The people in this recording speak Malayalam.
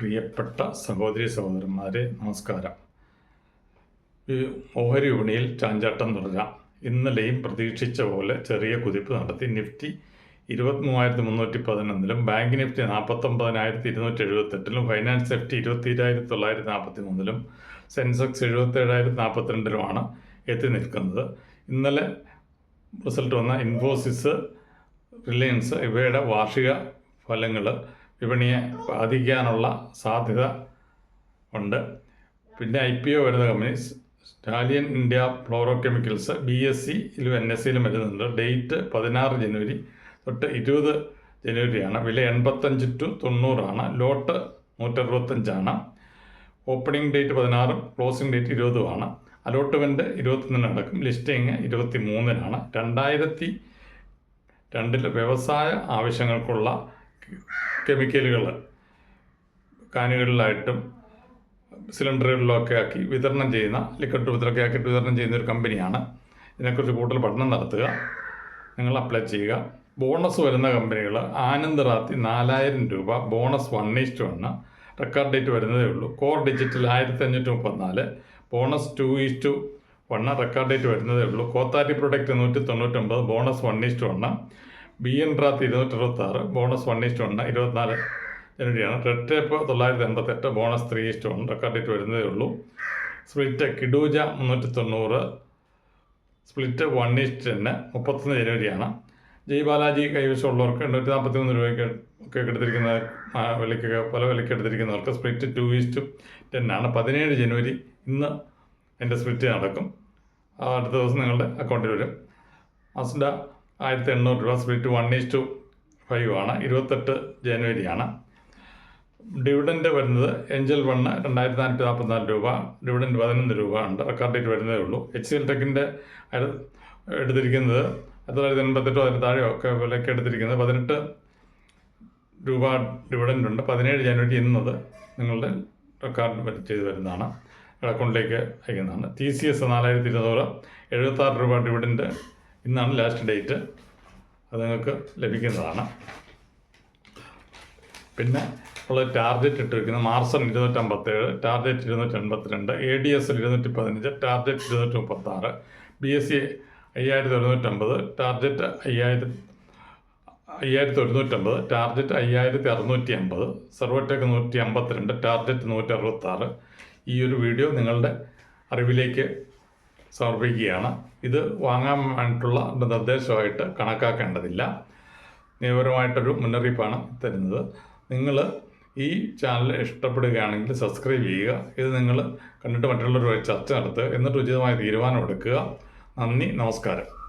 പ്രിയപ്പെട്ട സഹോദരി സഹോദരന്മാരെ നമസ്കാരം. ഈ ഓഹരി വിപണിയിൽ ചാഞ്ചാട്ടം തുടരാം. ഇന്നലെയും പ്രതീക്ഷിച്ച പോലെ ചെറിയ കുതിപ്പ് നടത്തി. നിഫ്റ്റി ഇരുപത്തി മൂവായിരത്തി മുന്നൂറ്റി പതിനൊന്നിലും ബാങ്ക് നിഫ്റ്റി നാൽപ്പത്തൊമ്പതിനായിരത്തി ഇരുന്നൂറ്റി എഴുപത്തെട്ടിലും ഫൈനാൻസ് നിഫ്റ്റി ഇരുപത്തിരായിരത്തി തൊള്ളായിരത്തി നാൽപ്പത്തി മൂന്നിലും സെൻസെക്സ് എഴുപത്തേഴായിരത്തി നാൽപ്പത്തിരണ്ടിലുമാണ് എത്തി നിൽക്കുന്നത്. ഇന്നലെ റിസൾട്ട് വന്ന ഇൻഫോസിസ് റിലയൻസ് ഇവയുടെ വാർഷിക ഫലങ്ങൾ വിപണിയെ ബാധിക്കാനുള്ള സാധ്യത ഉണ്ട്. പിന്നെ ഐ പി ഒ വരുന്ന company Stallion India Fluoro Chemicals B S സിയിലും N S സിയിലും വരുന്നുണ്ട്. ഡേറ്റ് പതിനാറ് ജനുവരി തൊട്ട് ഇരുപത് ജനുവരിയാണ്. വില എൺപത്തഞ്ച് ടു തൊണ്ണൂറാണ് ലോട്ട് നൂറ്ററുപത്തഞ്ചാണ് ഓപ്പണിംഗ് ഡേറ്റ് പതിനാറും ക്ലോസിംഗ് ഡേറ്റ് ഇരുപതുമാണ് അലോട്ട്മെന്റ് ഇരുപത്തൊന്നിന് നടക്കും. ലിസ്റ്റിംഗ് ഇരുപത്തി മൂന്നിനാണ് രണ്ടായിരത്തി രണ്ടിൽ വ്യവസായ ആവശ്യങ്ങൾക്കുള്ള കെമിക്കലുകൾ കാനുകളിലായിട്ടും സിലിണ്ടറുകളിലൊക്കെ ആക്കി വിതരണം ചെയ്യുന്ന ലിക്വിഡ് രൂപത്തിലൊക്കെ ആക്കിയിട്ട് വിതരണം ചെയ്യുന്ന ഒരു കമ്പനിയാണ്. ഇതിനെക്കുറിച്ച് കൂടുതൽ പഠനം നടത്തുക നിങ്ങൾ അപ്ലൈ ചെയ്യുക. ബോണസ് വരുന്ന കമ്പനികൾ ആനന്ദ് റാത്തി നാലായിരം രൂപ bonus one is to one record date വരുന്നതേ ഉള്ളൂ. കോർ ഡിജിറ്റൽ ആയിരത്തി അഞ്ഞൂറ്റി മുപ്പത്തിനാല് bonus two is to one record date വരുന്നതേ ഉള്ളൂ. കോത്താരി പ്രൊഡക്റ്റ് നൂറ്റി തൊണ്ണൂറ്റൊമ്പത് bonus one is to one B N Rath ഇരുന്നൂറ്റി അറുപത്താറ് ബോണസ് വൺ ഇഷ്ടം ഉണ്ട് ഇരുപത്തിനാല് ജനുവരിയാണ്. റെഡ് ടേപ്പ് തൊള്ളായിരത്തി എൺപത്തെട്ട് ബോണസ് ത്രീ ഇഷ്ടം ഉണ്ട് റെക്കോർഡ് ഡേറ്റ് വരുന്നതേ ഉള്ളൂ. സ്പ്ലിറ്റ് കിഡൂജ മുന്നൂറ്റി തൊണ്ണൂറ് സ്പ്ലിറ്റ് വൺ ഈസ്റ്റ് മുപ്പത്തൊന്ന് ജനുവരിയാണ്. ജയ് ബാലാജി കൈവശമുള്ളവർക്ക് എണ്ണൂറ്റി നാൽപ്പത്തി മൂന്ന് രൂപയ്ക്ക് ഒക്കെ എടുത്തിരിക്കുന്ന വിലയ്ക്കൊക്കെ പല വിലയ്ക്ക് എടുത്തിരിക്കുന്നവർക്ക് സ്പ്ലിറ്റ് ടു ഈസ്റ്റ് ടെന്നാണ് പതിനേഴ് ജനുവരി ഇന്ന് എന്റെ സ്പ്ലിറ്റ് നടക്കും. അടുത്ത ദിവസം നിങ്ങളുടെ അക്കൗണ്ടിൽ വരും. അസ്ഡ ആയിരത്തി എണ്ണൂറ് രൂപ split one is to five ആണ്. ഇരുപത്തെട്ട് ജനുവരിയാണ് ഡിവിഡൻഡ് വരുന്നത് എഞ്ചൽ വണ്ണ് രണ്ടായിരത്തി നാനൂറ്റി നാൽപ്പത്തിനാല് രൂപ ഡിവിഡൻഡ് പതിനൊന്ന് രൂപ ഉണ്ട്. റെക്കോർഡ് ഡേറ്റ് വരുന്നതേ ഉള്ളൂ. എച്ച് സി എൽ ടെക്കിന്റെ എടുത്തിരിക്കുന്നത് ആയിരത്തി തൊള്ളായിരത്തി എൺപത്തെട്ടോ അതിന് താഴെയോ ഒക്കെ വിലയ്ക്ക് എടുത്തിരിക്കുന്നത് പതിനെട്ട് രൂപ ഡിവിഡൻഡ് ഉണ്ട്. പതിനേഴ് ജനുവരി ഇന്നത് നിങ്ങളുടെ റെക്കോർഡ് ചെയ്ത് വരുന്നതാണ് അക്കൗണ്ടിലേക്ക് അയക്കുന്നതാണ്. ടി സി എസ് നാലായിരത്തി ഇരുന്നൂറ് എഴുപത്താറ് രൂപ ഡിവിഡൻഡ് ഇന്നാണ് ലാസ്റ്റ് ഡേറ്റ്. അത് നിങ്ങൾക്ക് ലഭിക്കുന്നതാണ്. പിന്നെ ഉള്ള ടാർഗറ്റ് ഇട്ടിരിക്കുന്നത് മാർസൺ ഇരുന്നൂറ്റമ്പത്തേഴ് ഇരുന്നൂറ്റി എൺപത്തിരണ്ട് എ ഡി എസ് ഇരുന്നൂറ്റി പതിനഞ്ച് ടാർഗറ്റ് ഇരുന്നൂറ്റി മുപ്പത്താറ് ബി എസ് സി അയ്യായിരത്തി ഒരുന്നൂറ്റമ്പത് ടാർഗറ്റ് അയ്യായിരത്തി അയ്യായിരത്തി ഒരുന്നൂറ്റമ്പത് ടാർഗറ്റ് അയ്യായിരത്തി അറുന്നൂറ്റി അമ്പത് സെർവോടെക് നൂറ്റി അമ്പത്തിരണ്ട് ടാർഗറ്റ് നൂറ്റി അറുപത്താറ് ഈ ഒരു വീഡിയോ നിങ്ങളുടെ അറിവിലേക്ക് സമർപ്പിക്കുകയാണ്. ഇത് വാങ്ങാൻ വേണ്ടിയിട്ടുള്ള നിർദ്ദേശമായിട്ട് കണക്കാക്കേണ്ടതില്ല. നിയമപരമായിട്ടൊരു മുന്നറിയിപ്പാണ് തരുന്നത്. നിങ്ങൾ ഈ ചാനൽ ഇഷ്ടപ്പെടുകയാണെങ്കിൽ സബ്സ്ക്രൈബ് ചെയ്യുക. ഇത് നിങ്ങൾ കണ്ടിട്ട് മറ്റുള്ളവരുമായി ചർച്ച നടത്തുക. എന്നിട്ട് ഉചിതമായ തീരുമാനം എടുക്കുക. നന്ദി നമസ്കാരം.